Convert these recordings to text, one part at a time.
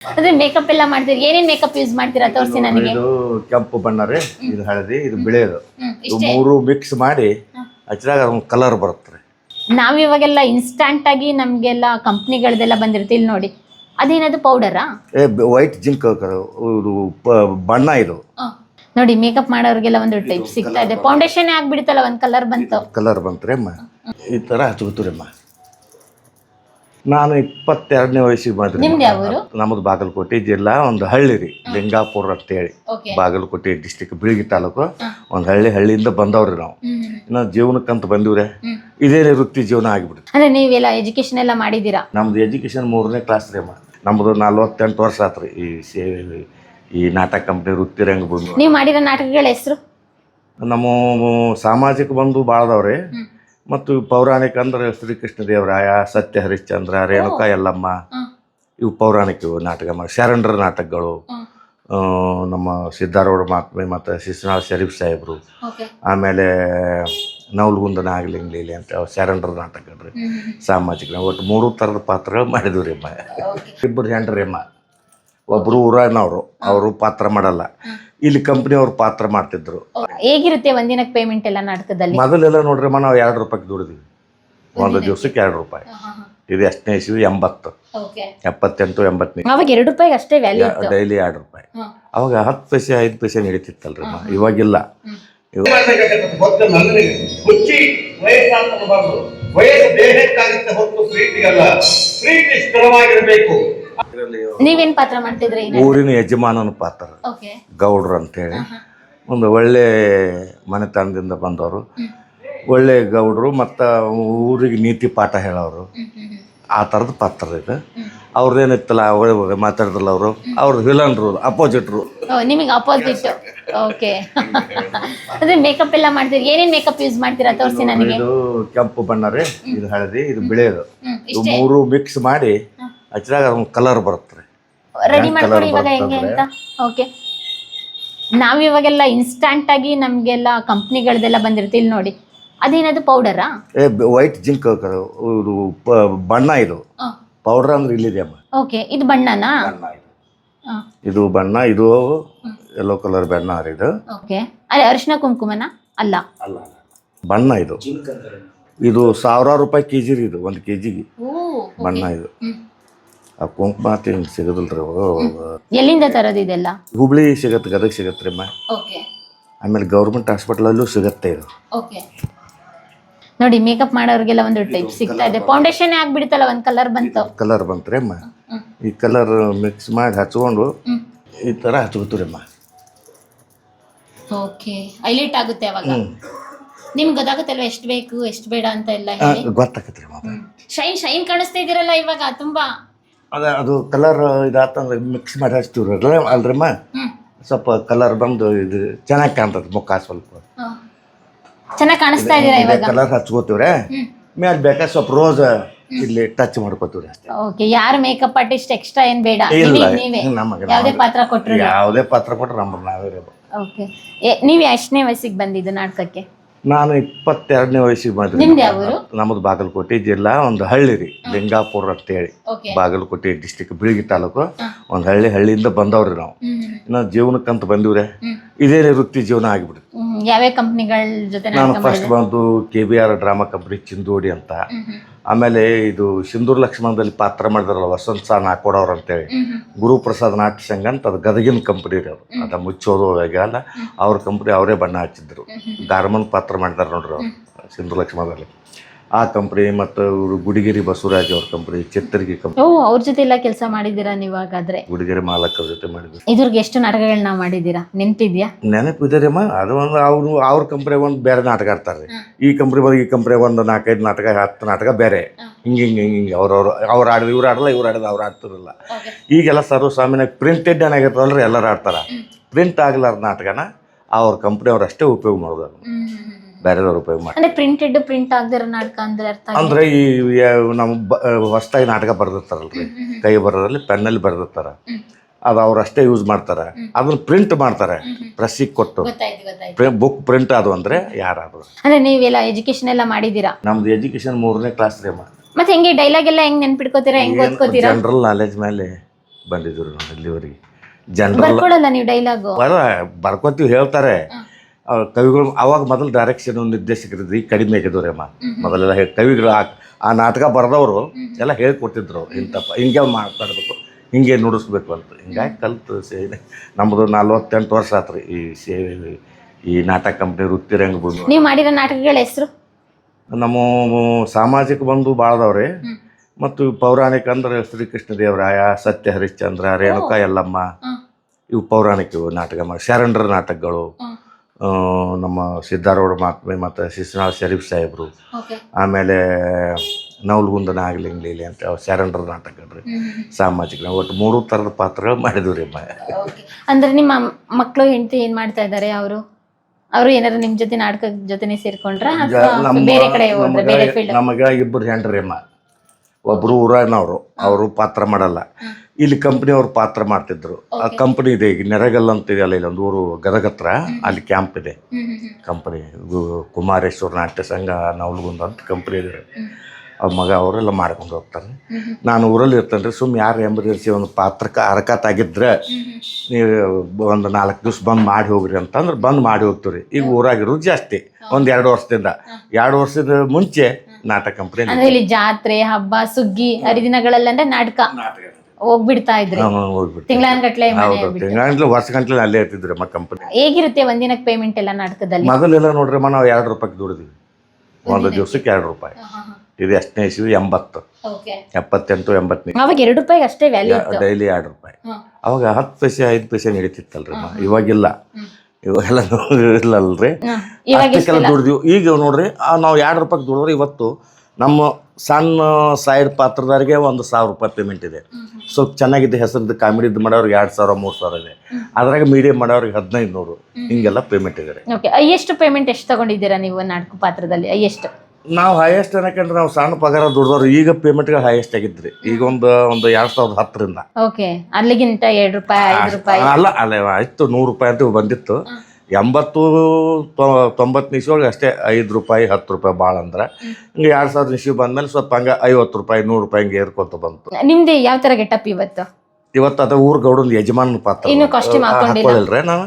ಅಂದ್ರೆ ಮೇಕಪ್ ಎಲ್ಲ ಮಾಡ್ತೀರಿ? ಏನೇನ್ ಮೇಕಪ್ ಯೂಸ್ ಮಾಡ್ತೀರಾ? ತೋರಿಸಿ ನನಗೆ. ಇದು ಕೆಂಪು ಬಣ್ಣ ರೀ ಇದು ಹಳದಿ ಇದು ಬಿಳಿಯದು ಇದು ಇವು ಮೂರು ಮಿಕ್ಸ್ ಮಾಡಿ ಹಚ್ಚಿದಾಗ ಅದೊಂದು ಕಲರ್ ಬರುತ್ತೆ ರೀ. ನಾವ್ ಇವಾಗೆಲ್ಲ ಇನ್ಸ್ಟಂಟ್ ಆಗಿ ನಮ್ಗೆಲ್ಲ ಕಂಪ್ನಿಗಳದೆಲ್ಲ ಬಂದಿರುತ್ತೆ. ಇಲ್ಲಿ ನೋಡಿ. ಅದೇನದು ಪೌಡರಾ ಏ ವೈಟ್ ಜಿಂಕ್ ಇದು ಪ- ಬಣ್ಣ ಇದು. ನೋಡಿ ಮೇಕಪ್ ಮಾಡೋರಿಗೆಲ್ಲ ಒಂದು ಟೈಪ್ ಸಿಗ್ತಾ ಇದೆ. ಫೌಂಡೇಶನ್ ಆಗ್ಬಿಡುತ್ತಲ್ಲ ಒಂದ್ ಕಲರ್ ಬಂತು. ಕಲರ್ ಬಂತ್ರಿ ಅಮ್ಮ. ಈ ತರ ಹಚ್ಕೋತೀರಿ ಅಮ್ಮ. ನಾನು ಇಪ್ಪತ್ತೆರಡನೇ ವಯಸ್ಸಿಗೆ ಬಂದ್ರಿ ನಿಮ್ದು ಯಾವ ಊರು? ನಮ್ಮದು ಬಾಗಲಕೋಟೆ ಜಿಲ್ಲಾ ಒಂದು ಹಳ್ಳಿ ರೀ. ಲಿಂಗಾಪುರ ಅಂತೇಳಿ. ಓಕೆ. ಬಾಗಲಕೋಟೆ ಡಿಸ್ಟಿಕ್ ಬಿಳಿಗಿ ತಾಲೂಕು. ಒಂದು ಹಳ್ಳಿ ಹಳ್ಳಿಯಿಂದ ಬಂದವ್ರಿ ನಾವು. ಇನ್ನು ಜೀವನಕ್ಕಂತ ಬಂದಿವ್ರೆ. ಇದೇ ವೃತ್ತಿ ಜೀವನ ಆಗಿಬಿಡುತ್ತೆ. ಅಂದ್ರೆ ನೀವೆಲ್ಲ ಎಜುಕೇಶನ್ ಎಲ್ಲ ಮಾಡಿದೀರಾ ನಮ್ದು ಎಜುಕೇಶನ್ ಮೂರನೇ ಕ್ಲಾಸ್ ರೀ ಅಮ್ಮ. ನಮ್ಮದು ನಲ್ವತ್ತೆಂಟು ವರ್ಷ ಆತ್ರಿ. ಈ ಸೇವೆ ಈ ನಾಟಕ ಕಂಪ್ನಿ ವೃತ್ತಿ ರಂಗಭೂಮಿ ನೀವು ಮಾಡಿರೋ ನಾಟಕಗಳ ಹೆಸರು? ನಮ್ಮ ಸಾಮಾಜಿಕ ಬಂಧು ಭಾಳದವ್ರಿ ಮತ್ತು ಪೌರಾಣಿಕ ಅಂದ್ರೆ ಶ್ರೀಕೃಷ್ಣ ದೇವರಾಯ ಸತ್ಯ ಹರಿಶ್ಚಂದ್ರ ರೇಣುಕಾ ಯಲ್ಲಮ್ಮ. ಇವು ಪೌರಾಣಿಕ ಇವು ನಾಟಕ ಮಾಡಿ ಶರಣರ ನಾಟಕಗಳು. ನಮ್ಮ ಸಿದ್ಧಾರೂಢ ಮಹಾತ್ಮೆ ಮತ್ತು ಶಿಶುನಾಳ್ ಶರೀಫ್ ಸಾಹೇಬರು. ಆಮೇಲೆ ನವಲ್ಗುಂದನ ನಾಗಲಿಂಗ ಲೀಲೆ ಅಂತ ಶರಣರ ನಾಟಕ ರೀ ಸಾಮಾಜಿಕ ಒಟ್ಟು ಮೂರು ಥರದ ಪಾತ್ರಗಳು ಮಾಡಿದ್ವಿ ರೀ ಅಮ್ಮ. ಇಬ್ಬರು ಹೆಂಡ್ರಿ ಅಮ್ಮ. ಒಬ್ಬರು ಊರಾನವರು ಅವರು ಪಾತ್ರ ಮಾಡಲ್ಲ. ಇಲ್ಲಿ ಕಂಪ್ನಿಯವ್ರು ಪಾತ್ರ ಮಾಡ್ತಿದ್ರು. ಹೇಗಿರುತ್ತೆ ಒಂದಿನಕ್ಕೆ ಪೇಮೆಂಟ್ ಎಲ್ಲ ನಾಟಕದಲ್ಲಿ? ಮೊದಲೆಲ್ಲ ನೋಡ್ರಿ ಅಮ್ಮ ನಾವು ಎರಡು ರೂಪಾಯಿಗೆ ದುಡಿದ್ವಿ. ಒಂದು ದಿವಸಕ್ಕೆ ಎರಡು ರೂಪಾಯಿ. ಇದು ಎಷ್ಟನೇ ಇಸ್ವಿ? ಎಂಬತ್ತು. ಓಕೆ ಎಪ್ಪತ್ತೆಂಟು ಎಂಬತ್ತನೇ. ಅವಾಗ ಎರಡು ರೂಪಾಯಿ ಅಷ್ಟೇ ವ್ಯಾಲ್ಯೂ ಇತ್ತು. ಡೈಲಿ ಎರಡು ರೂಪಾಯಿ. ಅವಾಗ ಹತ್ತು ಪೈಸೆ ಐದು ಪೈಸೆ ನಡೀತಿತ್ತಲ್ರಿ ಅಮ್ಮ. ಇವಾಗಿಲ್ಲ. ವಯಸ್ಸು ದೇಹಕ್ಕಾಗುತ್ತೆ ಹೊತ್ತು ಪ್ರೀತಿಗಲ್ಲ. ಪ್ರೀತಿ ಸ್ಥಿರವಾಗಿರಬೇಕು. ನೀವೇನ್ ಪಾತ್ರ ಮಾಡ್ತಿದ್ರಿ ಊರಿನ ಯಜಮಾನನ ಪಾತ್ರ. ಗೌಡ್ರು ಅಂತೇಳಿ. ಒಂದು ಒಳ್ಳೆ ಮನೆತನದಿಂದ ಬಂದವರು. ಒಳ್ಳೆ ಗೌಡ್ರು ಮತ್ತು ಊರಿಗೆ ನೀತಿ ಪಾಠ ಹೇಳೋರು. ಆ ಥರದ ಪಾತ್ರ ಇದು. ಅವ್ರದ್ದೇನಿತ್ತಲ್ಲ ಒಳ್ಳೆ ಮಾತಾಡಿದ್ರಲ್ಲ ಅವರು ಅವ್ರ ವಿಲನ್ರು ಅಪೋಸಿಟ್ರು ನಿಮಗೆ ಅಪೋಸಿಟ್ ಓಕೆ ಅಂದ್ರೆ ಮೇಕಪ್ ಎಲ್ಲ ಮಾಡ್ತೀರಿ? ಏನೇನ್ ಮೇಕಪ್ ಯೂಸ್ ಮಾಡ್ತೀರಾ ತೋರಿಸಿ ನನಗೆ? ಇದು ಕೆಂಪು ಬಣ್ಣ ರೀ ಇದು ಹಳದಿ ಇದು ಬಿಳಿಯದು. ಮೂರು ಮಿಕ್ಸ್ ಮಾಡಿ ಹಚ್ಚಿದಾಗ ಅದೊಂದು ಕಲರ್ ಬರುತ್ತೆ ರೀ. ರೆಡಿ ಮಾಡ್ಕೊಡಿ ಇವಾಗ ಹೆಂಗೆ ಅಂತ? ಓಕೆ ನಾವು ಇವಾಗೆಲ್ಲ ಇನ್ಸ್ಟಂಟ್ ಆಗಿ ನಮಗೆಲ್ಲ ಕಂಪ್ನಿಗಳದೆಲ್ಲ ಬಂದಿರುತ್ತೆ ಇಲ್ಲಿ ನೋಡಿ. ಅದೇನದು ಪೌಡರಾ ಏ ವೈಟ್ ಜಿಂಕ್ ಇದು ಪ- ಬಣ್ಣ ಇದು. ಪೌಡ್ರ್ ಅಂದ್ರೆ ಇಲ್ಲಿದೆ ಅಮ್ಮ. ಓಕೆ ಇದು ಬಣ್ಣನಾ? ಬಣ್ಣ ಇದು. ಇದು ಬಣ್ಣ ಇದು ಯೆಲ್ಲೋ ಕಲರ್ ಬಣ್ಣ ರೀ ಇದು. ಓಕೆ ಅಲ್ಲ ಅರಿಶಿನ ಕುಂಕುಮನ? ಅಲ್ಲ. ಅಲ್ಲ ಬಣ್ಣ ಇದು. ಇದು ಸಾವಿರಾರು ರೂಪಾಯಿ ಕೆ ಜಿ ರೀ ಇದು ಒಂದು ಕೆ ಜಿಗೆ ಬಣ್ಣ ಇದು. ಆ ಕುಂಕುಮ ಹಿಂಗೆ ಸಿಗೋದಿಲ್ಲ ರೀ ಎಲ್ಲಿಂದ ತರೋದು ಇದೆಲ್ಲ? ಹುಬ್ಳಿ ಸಿಗತ್ತೆ ಗದಗ ಸಿಗತ್ತೆ ಅಮ್ಮ ಓಕೆ. ಆಮೇಲೆ ಗೌರ್ಮೆಂಟ್ ಹಾಸ್ಪಿಟ್ಲಲ್ಲೂ ಸಿಗತ್ತೆ ಇದು. ಓಕೆ. ನೋಡಿ ಮೇಕಪ್ ಮಾಡೋರಿಗೆಲ್ಲ ಒಂದು ಟೈಪ್ ಸಿಗ್ತಾ ಇದೆ. ಫೌಂಡೇಶನ್ ಆಗ್ಬಿಡುತ್ತಲ್ಲ ಒಂದು ಕಲರ್ ಬಂತು? ಕಲರ್ ಬಂತ್ರಿ ಅಮ್ಮ. ಈ ಕಲರ್ ಮಿಕ್ಸ್ ಮಾಡಿ ಹಚ್ಕೊಂಡು ಈ ಥರ ಹಚ್ಕೋತೀರಿ ಅಮ್ಮ. ಓಕೆ. ಹೈಲೈಟ್ ಆಗುತ್ತೆ ಅವಾಗ? ನಿಮ್ಗೆ ಗೊತ್ತಾಗುತ್ತಲ್ವ ಎಷ್ಟು ಬೇಕು ಎಷ್ಟು ಬೇಡ ಅಂತ ಎಲ್ಲ ಗೊತ್ತಾಗತ್ತೆ ಶೈನ್ ಶೈನ್ ಕಾಣಿಸ್ತಾ ಇದೀರಲ್ಲ ಇವಾಗ ತುಂಬಾ. ಅದ ಅದು ಕಲರ್ ಇದಾತಂದ್ರೆ ಮಿಕ್ಸ್ ಮಾಡಿ ಹಚ್ತೀವ್ರಲ್ಲ ಅಲ್ರಮ್ಮ ಹ್ಮ್. ಸ್ವಲ್ಪ ಕಲರ್ ಬಂದು ಇದು ಚೆನ್ನಾಗಿ ಕಾಣ್ತದೆ ಮುಖ ಸ್ವಲ್ಪ. ಚೆನ್ನಾಗಿ ಕಾಣಿಸ್ತಾ ಇದೀರಾ ಇವಾಗ? ಕಲರ್ ಹಚ್ಕೋತೀವ್ರೆ? ಮೇಲೆ ಬೇಕಾದ್ರೆ ಸ್ವಲ್ಪ ರೋಸ್ ಇಲ್ಲಿ ಟಚ್ ಮಾಡ್ಕೋತೀವ್ರಿ ಅಷ್ಟೇ. ಓಕೆ ಯಾರು ಮೇಕಪ್ ಆರ್ಟಿಸ್ಟ್ ಎಕ್ಸ್ಟ್ರಾ ಏನ್ ಬೇಡ? ಇಲ್ಲ ನೀವೇ ನಮಗೆ ಯಾವ್ದೇ ಪಾತ್ರ ಕೊಟ್ಟರು ಯಾವುದೇ ಪಾತ್ರ ಕೊಟ್ರೆ ನಮ್ಮ ನಾವೇ. ಓಕೆ ನೀವು ಎಷ್ಟನೇ ವಯಸ್ಸಿಗೆ ಬಂದಿದ್ದು ನಾಟಕಕ್ಕೆ. ನಾನು ಇಪ್ಪತ್ತೆರಡನೇ ವಯಸ್ಸಿಗೆ ಮದುವೆ ನಿಮ್ದು ಯಾವ ಊರು? ನಮ್ಮದು ಬಾಗಲಕೋಟೆ ಜಿಲ್ಲಾ ಒಂದು ಹಳ್ಳಿ ರೀ. ಲಿಂಗಾಪುರ ಅಂತೇಳಿ. ಓಕೆ. ಬಾಗಲಕೋಟೆ ಡಿಸ್ಟಿಕ್ ಬಿಳಿಗಿ ತಾಲೂಕು. ಒಂದು ಹಳ್ಳಿ ಹಳ್ಳಿಯಿಂದ ಬಂದವ್ರಿ ನಾವು. ಇನ್ನು ಜೀವನಕ್ಕಂತ ಬಂದಿವ್ರೆ. ಇದೇ ವೃತ್ತಿ ಜೀವನ ಆಗಿಬಿಡುತ್ತೆ. ಯಾವ್ಯಾವ ಕಂಪ್ನಿಗಳ ಜೊತೆ ನಾನು ನಾಟಕ ಫಸ್ಟ್ ಬಂದು K B R drama company Chindodi ಅಂತ. ಆಮೇಲೆ ಇದು ಸಿಂಧೂರ್ ಲಕ್ಷ್ಮಣದಲ್ಲಿ ಪಾತ್ರ ಮಾಡಿದಾರಲ್ಲ ವಸಂತ ಸಾ ನಾಕೋಡವ್ರು ಅಂತೇಳಿ. ಗುರುಪ್ರಸಾದ್ ನಾಟ್ಯ ಸಂಘ ಅಂತ ಅದು ಗದಗಿನ ಕಂಪ್ನಿ ರೀ ಅದು. ಅದ ಮುಚ್ಚೋದು ಅಲ್ಲ. ಅವ್ರ ಕಂಪ್ನಿ ಅವರೇ ಬಣ್ಣ ಹಚ್ಚಿದ್ರು. ಗಾರ್ಮನ್ ಪಾತ್ರ ಮಾಡಿದಾರೆ ನೋಡ್ರಿ ಅವ್ರು. ಸಿಂಧೂರ್ ಲಕ್ಷ್ಮಣದಲ್ಲಿ. ಆ ಕಂಪ್ನಿ ಮತ್ತು ಇವರು ಗುಡಿಗೆರಿ ಬಸವರಾಜ್ ಅವ್ರ ಕಂಪ್ನಿ ಚಿತ್ರಗಿ ಕಂಪ್ನಿ ಓ ಅವ್ರ ಜೊತೆ ಎಲ್ಲ ಕೆಲಸ ಮಾಡಿದ್ದೀರಾ ನೀವು ಹಾಗಾದ್ರೆ ಗುಡಿಗೆರೆ ಮಾಲಕರ ಜೊತೆ ಮಾಡಿದ್ವಿ ಇದ್ರಿಗೆ ಎಷ್ಟು ನಾಟಕಗಳನ್ನ ಮಾಡಿದ್ದೀರಾ? ನೆನ್ಪಿದ್ಯಾ? ನೆನಪು ಇದೆ ಅಮ್ಮ ಅದು ಒಂದು ಅವರು ಅವ್ರ ಕಂಪ್ನಿ ಒಂದು ಬೇರೆ ನಾಟಕ ಆಡ್ತಾರೆ. ಈ ಕಂಪ್ನಿ ಬಂದು ಈ ಕಂಪ್ನಿ ಒಂದು ನಾಲ್ಕೈದು ನಾಟಕ ಹತ್ತು ನಾಟಕ ಬೇರೆ. ಹಿಂಗೆ ಹಿಂಗೆ ಹಿಂಗೆ ಹಿಂಗೆ ಅವ್ರವ್ರು ಅವ್ರು ಆಡಿದ್ರೆ ಇವ್ರು ಆಡಲ್ಲ ಇವ್ರು ಆಡಿದ್ರು ಅವ್ರು ಆಡ್ತಿರಲ್ಲ. ಈಗೆಲ್ಲ ಸರ್ವಸಾಮಾನ್ಯ ಪ್ರಿಂಟೆಡ್ ಏನಾಗಿರ್ತಾವಲ್ರಿ ಎಲ್ಲರೂ ಆಡ್ತಾರ. ಪ್ರಿಂಟ್ ಆಗಲಾರ್ದ ನಾಟಕನ ಅವ್ರ ಕಂಪ್ನಿ ಅವ್ರು ಅಷ್ಟೇ ಉಪಯೋಗ ಮಾಡೋದು. ಬೇರೆದವ್ರು ಉಪಯೋಗ ಮಾಡಿ ಅಂದ್ರೆ ಪ್ರಿಂಟೆಡ್ ಪ್ರಿಂಟ್ ಆಗದಿರೋ ನಾಟಕ ಅಂದ್ರೆ ಅರ್ಥ. ಅಂದ್ರೆ ಈ ನಮ್ ನಮ್ಮ ಬ ಹೊಸ್ದಾಗಿ ನಾಟಕ ಬರ್ದಿರ್ತಾರಲ್ರಿ. ಕೈ ಬರೋದ್ರಲ್ಲಿ ಪೆನ್ನಲ್ಲಿ ಬರ್ದಿರ್ತಾರ. ಅದು ಅವ್ರು ಅಷ್ಟೇ ಯೂಸ್ ಮಾಡ್ತಾರೆ. ಅದನ್ನ ಪ್ರಿಂಟ್ ಮಾಡ್ತಾರೆ. ಪ್ರೆಸ್ಸಿಗೆ ಕೊಟ್ಟು. ಗೊತ್ತಾಯ್ತು ಗೊತ್ತಾಯ್ತು. ಬುಕ್ ಪ್ರಿಂಟ್ ಅದು ಅಂದ್ರೆ ಯಾರಾದ್ರು. ಅಂದ್ರೆ ನೀವೆಲ್ಲ ಎಜುಕೇಶನ್ ಎಲ್ಲ ಮಾಡಿದೀರಾ ನಮ್ದು ಎಜುಕೇಶನ್ ಮೂರನೇ ಕ್ಲಾಸ್ ರೀ ಅಮ್ಮ. ಮತ್ತೆ ಹೆಂಗೆ ಡೈಲಾಗ್ ಎಲ್ಲ ಹೆಂಗ್ ನೆನ್ಪಿಡ್ಕೋತೀರಾ ಹೆಂಗ್ ಓದ್ಕೋತೀರಾ? ಜನರಲ್ ನಾಲೆಜ್ ಮೇಲೆ ಬಂದಿದ್ರು ನಾವು ಇಲ್ಲಿವರೆಗೆ. ಜನರಲ್ ಬರ್ಕೊಡಲ್ಲ ನೀವು ಡೈಲಾಗ್ ಬರ ಬರ್ಕೊತೀವಿ ಹೇಳ್ತಾರೆ. ಅವ್ರ ಕವಿಗಳು ಅವಾಗ ಮೊದಲು ಡೈರೆಕ್ಷನ್ ನಿರ್ದೇಶಕರಿದ್ದು ಈಗ ಕಡಿಮೆ ಆಗಿದ್ದವ್ರಮ್ಮ ಮೊದಲೆಲ್ಲ ಹೇ- ಕವಿಗಳು ಆ- ಆ ನಾಟಕ ಬರೆದವರು ಎಲ್ಲ ಹೇಳ್ಕೊಟ್ಟಿದ್ರು. ಅವ್ರು ಇಂಥಪ್ಪ ಹಿಂಗೆ ಮಾತಾಡಬೇಕು ಹಿಂಗೆ ನುಡಿಸ್ಬೇಕು ಅಂತ. ಹಿಂಗಾಗಿ ಕಲ್ತು ಸೇವೆ. ನಮ್ಮದು ನಲ್ವತ್ತೆಂಟು ವರ್ಷ ಆತ್ರಿ ಈ ಸೇವೆ ಈ ನಾಟಕ ಕಂಪ್ನಿ ವೃತ್ತಿ ರಂಗಭೂಮಿ ನೀವು ಮಾಡಿರೋ ನಾಟಕಗಳ ಹೆಸರು? ನಮ್ಮ ಸಾಮಾಜಿಕ ಬಂಧು ಭಾಳದವ್ರಿ ಮತ್ತು ಪೌರಾಣಿಕ ಅಂದ್ರೆ ಶ್ರೀಕೃಷ್ಣ ದೇವರಾಯ ಸತ್ಯ ಹರಿಶ್ಚಂದ್ರ ರೇಣುಕಾ ಯಲ್ಲಮ್ಮ. ಇವು ಪೌರಾಣಿಕ ನಾಟಕ ಮಾಡಿ ಶರಣರ ನಾಟಕಗಳು. ನಮ್ಮ ಸಿದ್ಧಾರೂಢ ಮಹಾತ್ಮೆ ಮತ್ತು ಶಿಶುನಾಳ್ ಶರೀಫ್ ಸಾಹೇಬರು. ಆಮೇಲೆ ನವಲ್ಗುಂದ ಇಲ್ಲಿ ಅಂತ ಅವ್ರು ಶರಣರ ನಾಟಕ ರೀ. ಸಾಮಾಜಿಕ ಒಟ್ಟು ಮೂರು ಥರದ ಪಾತ್ರಗಳು ಮಾಡಿದ್ವಿ ರೀ ಅಂದ್ರೆ ನಿಮ್ಮ ಮಕ್ಕಳು ಹೆಂಡತಿ ಏನು ಮಾಡ್ತಾ ಇದ್ದಾರೆ ಅವರು? ಅವರು ಏನಾದ್ರು ನಿಮ್ಮ ಜೊತೆ ನಾಟಕ ಜೊತೆನೆ ಸೇರ್ಕೊಂಡ್ರ ಬೇರೆ ಕಡೆ ಬೇರೆ ಫೀಲ್ಡ್ ನಮಗೆ ಇಬ್ಬರು ಹೆಂಡ್ರಿ ಅಮ್ಮ. ಒಬ್ರು ಊರಾಗಿನವರು. ಅವರು ಪಾತ್ರ ಮಾಡಲ್ಲ. ಇಲ್ಲಿ ಕಂಪನಿ ಅವ್ರು ಪಾತ್ರ ಮಾಡ್ತಿದ್ರು. ಆ ಕಂಪನಿ ಇದೆ ಈಗ ನೆರಗಲ್ ಅಂತ ಇದೆಯಲ್ಲ ಇಲ್ಲಿ ಒಂದು ಊರು ಗದಗ ಹತ್ರ ಅಲ್ಲಿ ಕ್ಯಾಂಪ್ ಇದೆ. ಕಂಪನಿ ಕುಮಾರೇಶ್ವರ ನಾಟ್ಯ ಸಂಘ ನವಲಗುಂದ ಅಂತ ಕಂಪ್ನಿ ಇದೆ. ಅವ್ರ ಮಗ ಅವರೆಲ್ಲ ಮಾಡ್ಕೊಂಡು ಹೋಗ್ತಾರೆ. ನಾನು ಊರಲ್ಲಿ ಇರ್ತೇನೆ ರೀ ಸುಮ್ಮನೆ ಯಾರು ಎಂಬರ್ಜೆನ್ಸಿ ಒಂದು ಪಾತ್ರಕ್ಕೆ ಹರಕತ್ತಾಗಿದ್ರೆ ನೀವು ಒಂದು ನಾಲ್ಕು ದಿವ್ಸ ಬಂದು ಮಾಡಿ ಹೋಗ್ರಿ ಅಂತಂದ್ರೆ ಬಂದು ಮಾಡಿ ಹೋಗ್ತೀವಿ ಈಗ ಊರಾಗಿರೋದು ಜಾಸ್ತಿ ಒಂದು ಎರಡು ವರ್ಷದಿಂದ. ಎರಡು ವರ್ಷದ ಮುಂಚೆ ನಾಟಕ ಕಂಪನಿ ಜಾತ್ರೆ ಹಬ್ಬ ಸುಗ್ಗಿ ಹರಿದಿನಗಳಲ್ಲಂದ್ರೆ ನಾಟಕ. ಹೋಗ್ಬಿಡ್ತಾ ಇದ್ರಿ. ತಿಂಗಳಾನ್ಗಟ್ಲೆ ಮನೆ ಹೌದು ತಿಂಗಳ ವರ್ಷ ಗಂಟ್ಲೆ ಅಲ್ಲೇ ಇರ್ತಿದ್ರಿ ನಮ್ಮ ಕಂಪನಿ ಹೇಗಿರುತ್ತೆ ಒಂದಿನಕ್ಕೆ ಪೇಮೆಂಟ್ ಎಲ್ಲ ನಾಟಕದಲ್ಲಿ? ಮೊದಲೆಲ್ಲ ನೋಡ್ರಿ ಅಮ್ಮ ನಾವು ಎರಡು ರೂಪಾಯಿ ದುಡಿದ್ವಿ ಒಂದು ದಿವಸಕ್ಕೆ ಎರಡು ರೂಪಾಯಿ. ಇದು ಎಷ್ಟನೇ ಇಸ್ವಿ? ಎಂಬತ್ತು. ಎಪ್ಪತ್ತೆಂಟು ಎಂಬತ್ತನೇ ಅವಾಗ ಎರಡು ರೂಪಾಯಿ ಅಷ್ಟೇ ವ್ಯಾಲ್ಯೂ ಡೈಲಿ ಎರಡು ರೂಪಾಯಿ. ಅವಾಗ ಹತ್ತು ಪೈಸೆ ಐದು ಪೈಸೆ ನಡೀತಿತ್ತಲ್ರಿ ಇವಾಗಿಲ್ಲ. ಇವಾಗೆಲ್ಲ ಇಲ್ಲ ಅಲ್ರಿ ಅಷ್ಟಕ್ಕೆಲ್ಲ ದುಡ್ದಿವಿ ಈಗ ನೋಡ್ರಿ ನಾವು ಎರಡು ರೂಪಾಯಿಗೆ ದುಡಿದ್ರೆ ಇವತ್ತು ನಮ್ಮ ಸಣ್ಣ ಸೈಡ್ ಪಾತ್ರದವ್ರಿಗೆ ಒಂದು ಸಾವಿರ ರೂಪಾಯಿ ಪೇಮೆಂಟ್ ಇದೆ. ಸ್ವಲ್ಪ ಚೆನ್ನಾಗಿದ್ದ ಹೆಸರಿದ್ದು ಕಾಮಿಡಿದ್ದು ಮಾಡೋರಿಗೆ ಎರಡು ಸಾವಿರ ಮೂರು ಸಾವಿರ ಇದೆ. ಅದ್ರಾಗ ಮೀಡಿಯಂ ಮಾಡೋರಿಗೆ ಹದಿನೈದು ನೂರು ಹಿಂಗೆಲ್ಲ ಪೇಮೆಂಟ್ ಇದೆ ರೀ ಓಕೆ ಹೈಯೆಸ್ಟ್ ಪೇಮೆಂಟ್ ಎಷ್ಟು ತಗೊಂಡಿದ್ದೀರಾ ನೀವು ನಾಟಕ ಪಾತ್ರದಲ್ಲಿ? ಹೈಯೆಸ್ಟ್ ನಾವು ಹೈಯೆಸ್ಟ್ ಅನ್ನಕಂದ್ರೆ ನಾವು ಸಣ್ಣ ಪಗಾರ ದುಡ್ದವ್ರು ಈಗ ಪೇಮೆಂಟ್ಗಳು ಹೈಯೆಸ್ಟ್ ಆಗಿದ್ರಿ. ಈಗ ಒಂದು ಒಂದು ಎರಡು ಸಾವಿರದ ಹತ್ತರಿಂದ. ಓಕೆ ಅಲ್ಲಿಗಿಂತ ಎರಡು ರೂಪಾಯಿ ಐದು ರೂಪಾಯಿ. ಅಲ್ಲ ಅಲ್ಲ ಆಯ್ತು ನೂರು ರೂಪಾಯಿ ಅಂತ ಬಂದಿತ್ತು. ಎಂಬತ್ತು ತೊಂಬತ್ತು ನಿಶಿಯೊಳಗೆ ಅಷ್ಟೇ ಐದು ರೂಪಾಯಿ ಹತ್ತು ರೂಪಾಯಿ ಭಾಳ ಅಂದ್ರೆ. ಹಿಂಗೆ ಎರಡು ಸಾವಿರದ ನಿಮಿಷ ಬಂದ್ಮೇಲೆ ಸ್ವಲ್ಪ ಹಂಗೆ ಐವತ್ತು ರೂಪಾಯಿ ನೂರು ರೂಪಾಯಿ ಹಿಂಗೆ ಏರ್ಕೊಂತ ಬಂತು. ನಿಮ್ದು ಯಾವ ತರ ಗೆಟಪ್ ಇವತ್ತು? ಇವತ್ತು ಅದ ಊರ್ ಗೌಡನ ಯಜಮಾನ್ ಪಾತ್ರ. ಇನ್ನು ಕಾಸ್ಟ್ಯೂಮ್ ಹಾಕೊಂಡಿಲ್ಲ. ನಾನು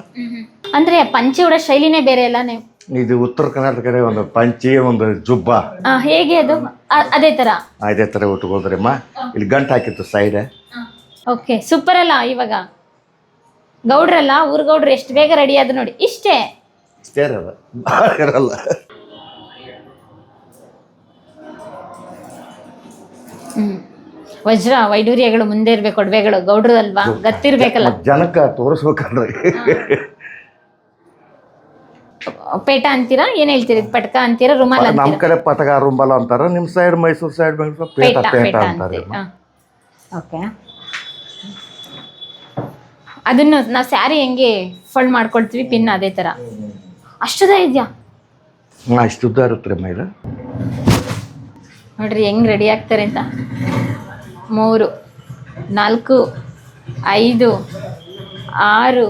ಅಂದ್ರೆ ಪಂಚಿ ಉಡ ಶೈಲಿನೇ ಬೇರೆ ಅಲ್ಲ ನೀವು? ಇದು ಉತ್ತರ ಕರ್ನಾಟಕದ ಒಂದು ಪಂಚಿ ಒಂದು ಜುಬ್ಬ. ಹೇಗೆ ಅದು? ಅದೇ ತರ? ಅದೇ ತರ ಉಟ್ಕೋದ್ರಮ್ಮ ಇಲ್ಲಿ ಗಂಟು ಹಾಕಿತ್ತು ಸೈಡ್ ಓಕೆ ಸೂಪರ್ ಅಲ್ಲ ಇವಾಗ? ಗೌಡ್ರಲ್ಲ ಊರ್ ಗೌಡ್ರು ಎಷ್ಟು ಬೇಗ ರೆಡಿ ಆದ್ರು ನೋಡಿ ಇಷ್ಟೇ. ಇಷ್ಟೇ ಇರಲ್ಲ ಭಾಳ ಇರಲ್ಲ. ಹ್ಮ್. ವಜ್ರ ವೈಡೂರ್ಯಗಳು ಮುಂದೆ ಇರ್ಬೇಕು ಒಡವೆಗಳು ಗೌಡ್ರು ಅಲ್ವಾ? ಗತ್ತಿರ್ಬೇಕಲ್ಲ. ಜನಕ್ಕೆ ತೋರಿಸ್ಬೇಕಲ್ರಿ. ಪೇಟ ಅಂತೀರಾ? ಏನ್ ಹೇಳ್ತೀರಿ? ಪಟ್ಕ ಅಂತೀರಾ? ರುಮಾಲ್ ನಮ್ಮ ಅಂತೀರಾ? ಕಡೆ ಪಟಕ ರುಂಬಲ ಅಂತಾರ. ನಿಮ್ಮ ಸೈಡ್ ಮೈಸೂರ್ ಸೈಡ್ ಬೆಂಗಳೂರು ಪೇಟ ಪೇಟ ಪೇಟ ಪೇಟ ಅಂತಾರೆ ಓಕೆ. ಅದನ್ನು ನಾವು ಸ್ಯಾರಿ ಹೆಂಗೆ ಫೋಲ್ಡ್ ಮಾಡ್ಕೊಳ್ತೀವಿ ಪಿನ್ ಅದೇ ತರ. ಅಷ್ಟುದ ಇದೆಯಾ? ಅಷ್ಟು ಇಷ್ಟು ಉದ್ದ ಇರುತ್ತೆ ನೋಡ್ರಿ ಹೆಂಗ್ ರೆಡಿ ಆಗ್ತಾರೆ ಅಂತ. ಮೂರು ನಾಲ್ಕು ಐದು ಆರು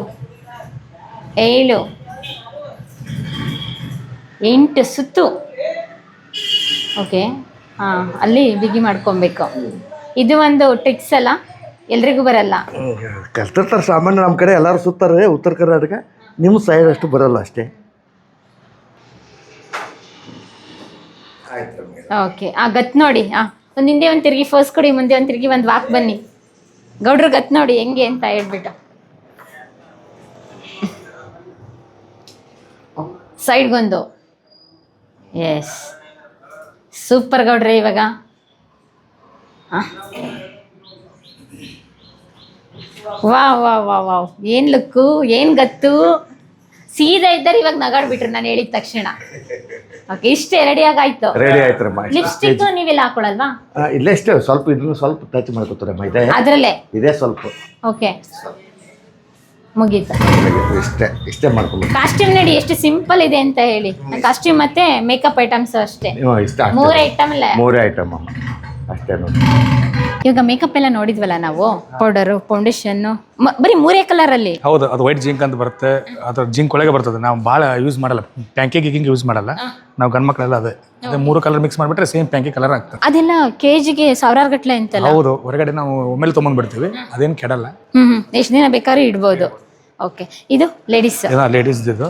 ಏಳು ಎಂಟು ಸುತ್ತು. ಓಕೆ ಹಾಂ ಅಲ್ಲಿ ಬಿಗಿ ಮಾಡ್ಕೊಬೇಕು. ಇದು ಒಂದು ಟ್ರಿಕ್ಸ್ ಅಲ್ಲ? ಎಲ್ರಿಗೂ ಬರಲ್ಲ. ಕಲ್ತಿರ್ತಾರೆ ಸಾಮಾನ್ಯ ನಮ್ಮ ಕಡೆ ಎಲ್ಲರೂ ಸುತ್ತಾರೆ ಉತ್ತರ ಕರ್ನಾಟಕ ನಿಮ್ಮ ಸೈಡ್ ಅಷ್ಟು ಬರಲ್ಲ ಅಷ್ಟೇ. ಓಕೆ ಆ ಗತ್ ನೋಡಿ ಆ ಒಂದು ಹಿಂದೆ ಒಂದು ತಿರುಗಿ ಫಸ್ಟ್ ಕೊಡಿ ಮುಂದೆ ಒಂದು ತಿರುಗಿ ಒಂದು ವಾಕ್ ಬನ್ನಿ. ಗೌಡ್ರ ಗತ್ ನೋಡಿ ಹೆಂಗೆ ಅಂತ ಹೇಳ್ಬಿಟ್ಟು. ಸೈಡ್ಗೊಂದು ಎಸ್ ಸೂಪರ್ ಗೌಡ್ರೆ ಇವಾಗ. ಆ. ವಾ ವಾ ವಾ ವಾವ್. ಏನ್ ಲುಕ್ಕು ಏನ್ ಗತ್ತು? ಸೀದಾ ಇದ್ದಾರೆ ಇವಾಗ ನಗಾಡ್ಬಿಟ್ರು ನಾನು ಹೇಳಿದ ತಕ್ಷಣ. ಓಕೆ ಇಷ್ಟೇ ರೆಡಿ ಆಗಾಯ್ತು. ರೆಡಿ ಆಯ್ತರಮ್ಮ ಲಿಪ್ಸ್ಟಿಕ್ ನೀವೆಲ್ಲ ಹಾಕೊಳಲ್ವಾ? ಇಲ್ಲ ಇಷ್ಟೇ ಸ್ವಲ್ಪ ಇದನ್ನು ಸ್ವಲ್ಪ ಟಚ್ ಮಾಡ್ಕೋತಾರೆ ಇದೆ. ಅದ್ರಲ್ಲೇ? ಇದೇ ಸ್ವಲ್ಪ. ಓಕೆ ಮುಗೀತು. ಇಷ್ಟೇ ಇಷ್ಟೇ ಮಾಡ್ಕೊಬೇಕು ಕಾಸ್ಟ್ಯೂಮ್ ನೋಡಿ ಎಷ್ಟು ಸಿಂಪಲ್ ಇದೆ ಅಂತ ಹೇಳಿ. ಕಾಸ್ಟ್ಯೂಮ್ ಮತ್ತೆ ಮೇಕಪ್ ಐಟಮ್ಸ್ ಅಷ್ಟೇ. ಮೂರೇ ಐಟಮ್ ಅಲ್ಲೇ ಮೂರೇ ಐಟಮ್ ಅಷ್ಟೇ ನೋಡಿ. ಇವಾಗ ಮೇಕಪ್ ಎಲ್ಲ ನೋಡಿದ್ವಲ್ಲ ನಾವು? ಪೌಡರು ಫೌಂಡೇಶನ್ ಬರೀ ಮೂರೇ ಕಲರ್ ಅಲ್ಲಿ. ಹೌದು ಅದು ವೈಟ್ ಜಿಂಕ್ ಅಂತ ಬರುತ್ತೆ ಅದು ಜಿಂಕ್ ಒಳಗೆ ಬರ್ತದೆ. ನಾವು ಭಾಳ ಯೂಸ್ ಮಾಡಲ್ಲ. ಪ್ಯಾಂಕಿ ಗಿಂಗ್ ಯೂಸ್ ಮಾಡಲ್ಲ. ನಾವು ಗಂಡು ಮಕ್ಕಳೆಲ್ಲ ಅದೇ. ಅದೇ ಮೂರು ಕಲರ್ ಮಿಕ್ಸ್ ಮಾಡಿಬಿಟ್ರೆ ಸೇಮ್ ಪ್ಯಾಂಕಿ ಕಲರ್ ಆಗ್ತದೆ. ಅದೆಲ್ಲ ಕೆಜಿಗೆ ಸಾವಿರಾರು ಗಟ್ಟಲೆ ಅಂತಲ್ಲ? ಹೌದು ಹೊರಗಡೆ ನಾವು ಒಮ್ಮೆಲೆ ತೊಗೊಂಡ್ಬಿಡ್ತೀವಿ ಅದೇನು ಕೆಡಲ್ಲ. ಹ್ಮ್ ಹ್ಮ್. ಎಷ್ಟು ದಿನ ಬೇಕಾದ್ರೂ ಇಡ್ಬೋದು. ಓಕೆ ಇದು ಲೇಡೀಸ್ ಲೇಡೀಸ್ ಇದು.